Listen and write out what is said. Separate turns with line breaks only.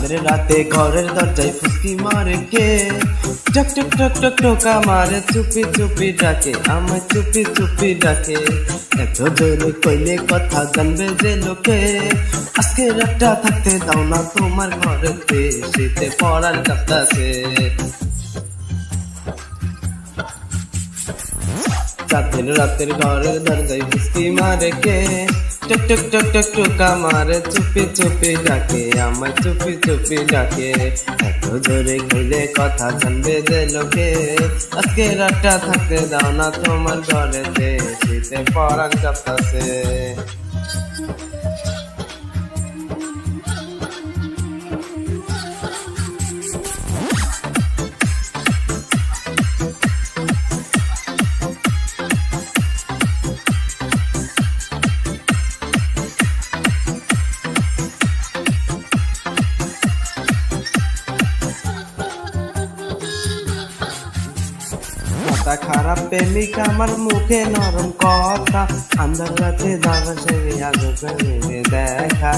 চাঁদের রাতে ঘরের দরজায় ফুসকি মারে কে? টক টক টক টক, টোকা মারে চুপি চুপি ডাকে, আমায় চুপি চুপি ডাকে। এত জোরে কইলে কথা জানবে যে লোকে। আজকে রাতটা থাকতে দাও না তোমার ঘরেতে শীতে পড়ার কাপড়াছে চাঁদের রাতের ঘরের দরজায় ফুসকি মারে কে? টক টুক টুক টুক টুক আমার চুপি চুপি ডাকে, আমার চুপি চুপি ডাকে। এত জোরে কইলে কথা জানবে যে লোকে। আজকে রাতটা থাকতে দাও না তোমার ঘরেতে শীতে পরান কাঁপতাছে। মাথা খারাপ প্রেমিক আমার মুখে নরম কথা। আন্দার রাতে দাদা সে আগে দেখা।